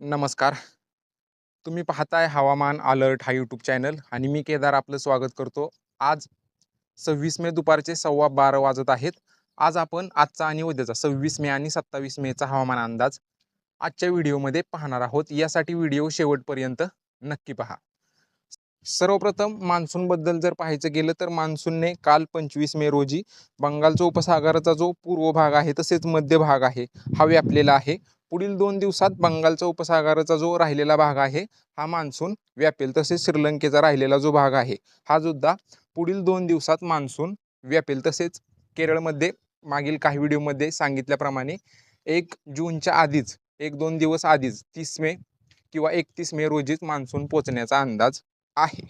नमस्कार. तुम्ही पाहताय हवामान अलर्ट हा यूट्यूब चॅनल आणि मी केदार आपलं स्वागत करतो. आज सव्वीस मे दुपारचे सव्वा बारा वाजत आहेत. आज आपण आजचा आणि उद्याचा सव्वीस मे आणि सत्तावीस मेचा हवामान अंदाज आजच्या व्हिडिओमध्ये पाहणार आहोत. यासाठी व्हिडिओ शेवटपर्यंत नक्की पहा. सर्वप्रथम मान्सूनबद्दल जर पाहायचं गेलं तर मान्सूनने काल पंचवीस मे रोजी बंगालचा उपसागराचा जो पूर्व भाग आहे तसेच मध्य भाग आहे हा व्यापलेला आहे. पुढील दोन दिवसात बंगालचा उपसागराचा जो राहिलेला भाग आहे हा मान्सून व्यापेल. तसेच श्रीलंकेचा राहिलेला जो भाग आहे हा सुद्धा पुढील दोन दिवसात मान्सून व्यापेल. तसेच केरळमध्ये मागील काही व्हिडिओमध्ये सांगितल्याप्रमाणे एक जूनच्या आधीच एक दोन दिवस आधीच तीस मे किंवा एकतीस मे रोजीच मान्सून पोचण्याचा अंदाज आहे.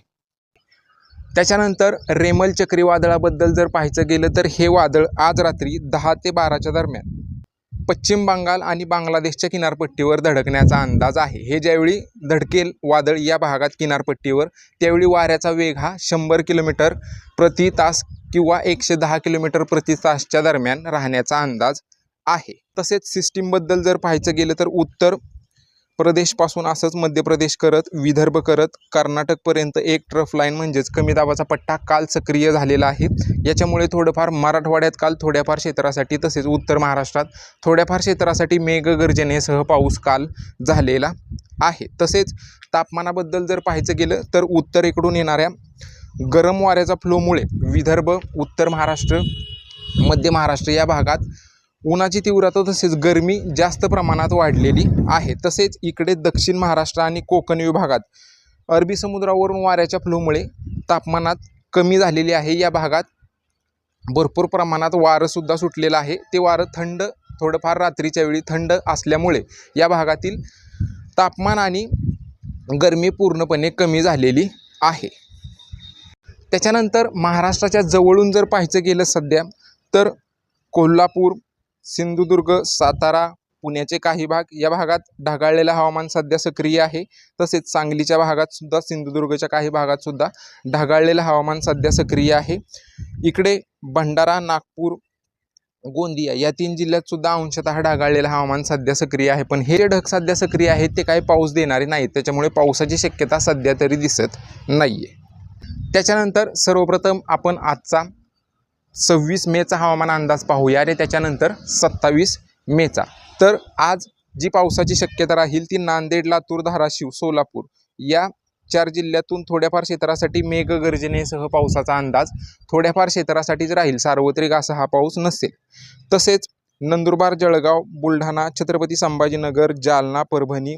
त्याच्यानंतर रेमल चक्रीवादळाबद्दल जर पाहायचं गेलं तर हे वादळ आज रात्री दहा ते बाराच्या दरम्यान पश्चिम बंगाल आणि बांगलादेशच्या किनारपट्टीवर धडकण्याचा अंदाज आहे. हे ज्यावेळी धडकेल वादळ या भागात किनारपट्टीवर त्यावेळी वाऱ्याचा वेग हा शंभर किलोमीटर प्रति तास किंवा एकशे दहा किलोमीटर प्रति तासच्या दरम्यान राहण्याचा अंदाज आहे. तसेच सिस्टीमबद्दल जर पाहायचं गेलं तर उत्तर प्रदेशपासून असंच मध्य प्रदेश करत विदर्भ करत कर्नाटकपर्यंत एक ट्रफ लाईन म्हणजेच कमी दाबाचा पट्टा काल सक्रिय झालेला आहे. याच्यामुळे थोडंफार मराठवाड्यात काल थोड्याफार क्षेत्रासाठी तसेच उत्तर महाराष्ट्रात थोड्याफार क्षेत्रासाठी मेघगर्जनेसह पाऊस काल झालेला आहे. तसेच तापमानाबद्दल जर पाहायचं गेलं तर उत्तरेकडून येणाऱ्या गरम वाऱ्याचा फ्लोमुळे विदर्भ उत्तर महाराष्ट्र मध्य महाराष्ट्र या भागात उन्हाची तीव्रता तसेच गरमी जास्त प्रमाणात वाढलेली आहे. तसेच इकडे दक्षिण महाराष्ट्र आणि कोकण विभागात अरबी समुद्रावरून वाऱ्याच्या फ्लूमुळे तापमानात कमी झालेली आहे. या भागात भरपूर प्रमाणात वारंसुद्धा सुटलेलं आहे. ते वारं थंड थोडंफार रात्रीच्या वेळी थंड असल्यामुळे या भागातील तापमान आणि गरमी पूर्णपणे कमी झालेली आहे. त्याच्यानंतर महाराष्ट्राच्या जवळून जर पाहायचं गेलं सध्या तर कोल्हापूर सिंधुदुर्ग सातारा पुण्याचे काही भाग या भागात ढगाळलेलं हवामान सध्या सक्रिय आहे. तसेच सांगलीच्या भागात सुद्धा सिंधुदुर्गच्या काही भागात सुद्धा ढगाळलेलं हवामान सध्या सक्रिय आहे. इकडे भंडारा नागपूर गोंदिया या तीन जिल्ह्यात सुद्धा अंशतः ढगाळलेलं हवामान सध्या सक्रिय आहे. पण हे जे ढग सध्या सक्रिय आहेत ते काही पाऊस देणारे नाहीत. त्याच्यामुळे पावसाची शक्यता सध्या तरी दिसत नाही आहे त्याच्यानंतर सर्वप्रथम आपण आजचा सव्वीस मेचा हवामान अंदाज पाहूया. आणि त्याच्यानंतर सत्तावीस मेचा. तर आज जी पावसाची शक्यता राहील ती नांदेड लातूर धाराशिव सोलापूर या चार जिल्ह्यातून थोड्याफार क्षेत्रासाठी मेघगर्जनेसह पावसाचा अंदाज थोड्याफार क्षेत्रासाठीच राहील. सार्वत्रिक असा हा पाऊस नसेल. तसेच नंदुरबार जळगाव बुलढाणा छत्रपती संभाजीनगर जालना परभणी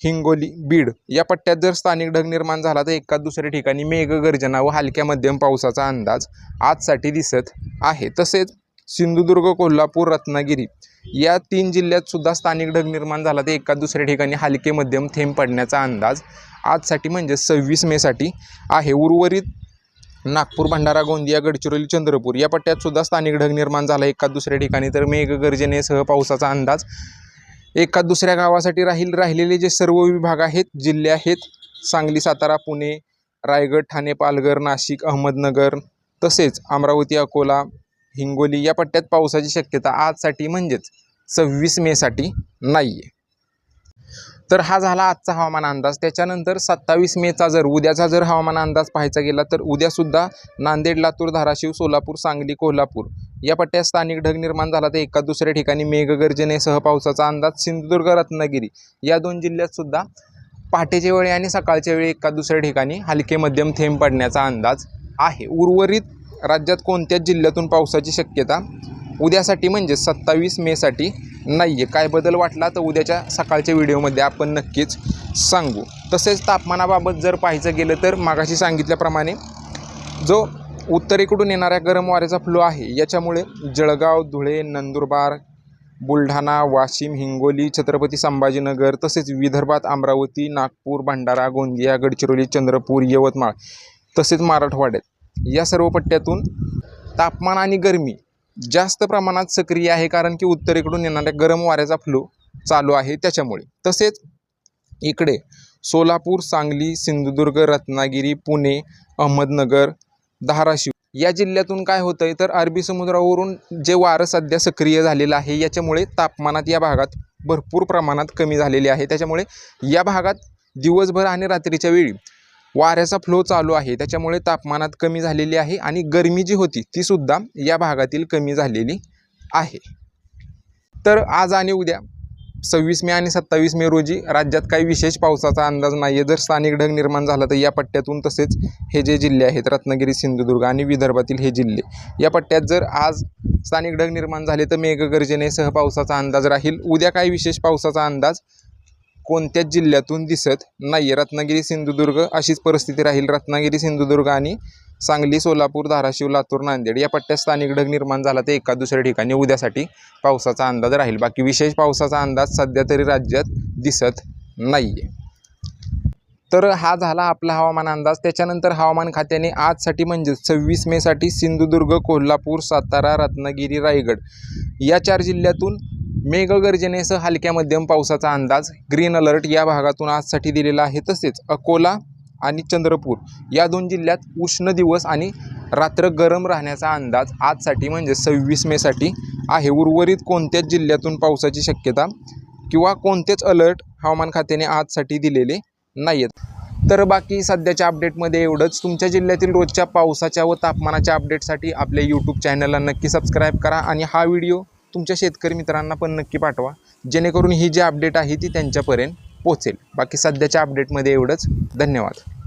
हिंगोली बीड या पट्ट्यात जर स्थानिक ढग निर्माण झाला तर एका दुसऱ्या ठिकाणी मेघगर्जना व हलक्या मध्यम पावसाचा अंदाज आजसाठी दिसत आहे. तसेच सिंधुदुर्ग कोल्हापूर रत्नागिरी या तीन जिल्ह्यात सुद्धा स्थानिक ढग निर्माण झाला तर एका दुसऱ्या ठिकाणी हलके मध्यम थेंब पडण्याचा अंदाज आजसाठी म्हणजे सव्वीस मेसाठी आहे. उर्वरित नागपूर भंडारा गोंदिया गडचिरोली चंद्रपूर या पट्ट्यात सुद्धा स्थानिक ढग निर्माण झाला. एका दुसऱ्या ठिकाणी तर मेघगर्जनेसह पावसाचा अंदाज एका दुसऱ्या गावासाठी राहील राहिलेले जे सर्व विभाग आहेत जिल्हे आहेत सांगली सातारा पुणे रायगड ठाणे पालघर नाशिक अहमदनगर तसेच अमरावती अकोला हिंगोली या पट्ट्यात पावसाची शक्यता आजसाठी म्हणजेच सव्वीस मेसाठी नाही आहे तर हा झाला आजचा हवामान अंदाज. त्याच्यानंतर सत्तावीस मेचा जर उद्याचा जर हवामान अंदाज पाहायचा गेला तर उद्यासुद्धा नांदेड लातूर धाराशिव सोलापूर सांगली कोल्हापूर या पट्ट्यात स्थानिक ढग निर्माण झाला तर एका दुसऱ्या ठिकाणी मेघगर्जनेसह पावसाचा अंदाज सिंधुदुर्ग रत्नागिरी या दोन जिल्ह्यात सुद्धा पहाटेच्या वेळी आणि सकाळच्या वेळी एका दुसऱ्या ठिकाणी हलके मध्यम थेंब पडण्याचा अंदाज आहे. उर्वरित राज्यात कोणत्याच जिल्ह्यातून पावसाची शक्यता उद्यासाठी म्हणजे सत्तावीस मेसाठी नाही आहे काय बदल वाटला तर उद्याच्या सकाळच्या व्हिडिओमध्ये आपण नक्कीच सांगू. तसेच तापमानाबाबत जर पाहायचं गेलं तर मागाशी सांगितल्याप्रमाणे जो उत्तरेकडून येणाऱ्या गरम वाऱ्याचा फ्लो आहे. याच्यामुळे जळगाव धुळे नंदुरबार बुलढाणा वाशिम हिंगोली छत्रपती संभाजीनगर तसेच विदर्भात अमरावती नागपूर भंडारा गोंदिया गडचिरोली चंद्रपूर यवतमाळ तसेच मराठवाड्यात. या सर्व पट्ट्यातून तापमान आणि गरमी जास्त प्रमाणात सक्रिय आहे कारण की उत्तरेकडून येणाऱ्या गरम वाऱ्याचा फ्लो चालू आहे त्याच्यामुळे. तसेच इकडे सोलापूर सांगली सिंधुदुर्ग रत्नागिरी पुणे अहमदनगर धाराशिव. या जिल्ह्यातून काय होतं आहे तर अरबी समुद्रावरून जे वारं सध्या सक्रिय झालेलं आहे याच्यामुळे तापमानात या भागात भरपूर प्रमाणात कमी झालेली आहे. त्याच्यामुळे या भागात दिवसभर आणि रात्रीच्या वेळी वाऱ्याचा फ्लो चालू आहे. त्याच्यामुळे तापमानात कमी झालेली आहे आणि गरमी जी होती ती सुद्धा या भागातील कमी झालेली आहे. तर आज आणि उद्या सव्वीस मे आणि सत्तावीस मे रोजी राज्यात काही विशेष पावसाचा अंदाज नाही आहे जर स्थानिक ढग निर्माण झाला तर या पट्ट्यातून तसेच हे जे जिल्हे आहेत रत्नागिरी सिंधुदुर्ग आणि विदर्भातील हे जिल्हे या पट्ट्यात जर आज स्थानिक ढग निर्माण झाले तर मेघगर्जनेसह पावसाचा अंदाज राहील. उद्या काही विशेष पावसाचा अंदाज कोणत्याच जिल्ह्यातून दिसत नाही आहे रत्नागिरी सिंधुदुर्ग अशीच परिस्थिती राहील. रत्नागिरी सिंधुदुर्ग आणि सांगली सोलापूर धाराशिव लातूर नांदेड या पट्ट्यात स्थानिक ढग निर्माण झाला तर एका दुसऱ्या ठिकाणी. उद्यासाठी पावसाचा अंदाज राहील. बाकी विशेष पावसाचा अंदाज सध्या तरी राज्यात दिसत नाही आहे तर हा झाला आपला हवामान अंदाज. त्याच्यानंतर हवामान खात्याने आजसाठी म्हणजे सव्वीस मेसाठी सिंधुदुर्ग कोल्हापूर सातारा रत्नागिरी रायगड या चार जिल्ह्यातून मेघगर्जनेसह हलक्या मध्यम पावसाचा अंदाज. ग्रीन अलर्ट या भागातून आजसाठी दिलेला आहे. तसेच अकोला आणि चंद्रपूर या दोन जिल्ह्यात उष्ण दिवस आणि रात्र गरम राहण्याचा अंदाज आजसाठी म्हणजे सव्वीस मेसाठी आहे. उर्वरित कोणत्याच जिल्ह्यातून पावसाची शक्यता किंवा कोणतेच अलर्ट हवामान खात्याने आजसाठी दिलेले नाही आहेत तर बाकी सध्याच्या अपडेटमध्ये एवढंच. तुमच्या जिल्ह्यातील रोजच्या पावसाच्या व तापमानाच्या अपडेटसाठी आपल्या यूट्यूब चॅनलला नक्की सबस्क्राईब करा आणि हा व्हिडिओ तुमच्या शेतकरी मित्रांना पण नक्की पाठवा. जेणेकरून ही जी अपडेट आहे ती त्यांच्यापर्यंत पोचेल बाकी सध्याच्या अपडेटमध्ये एवढंच. धन्यवाद.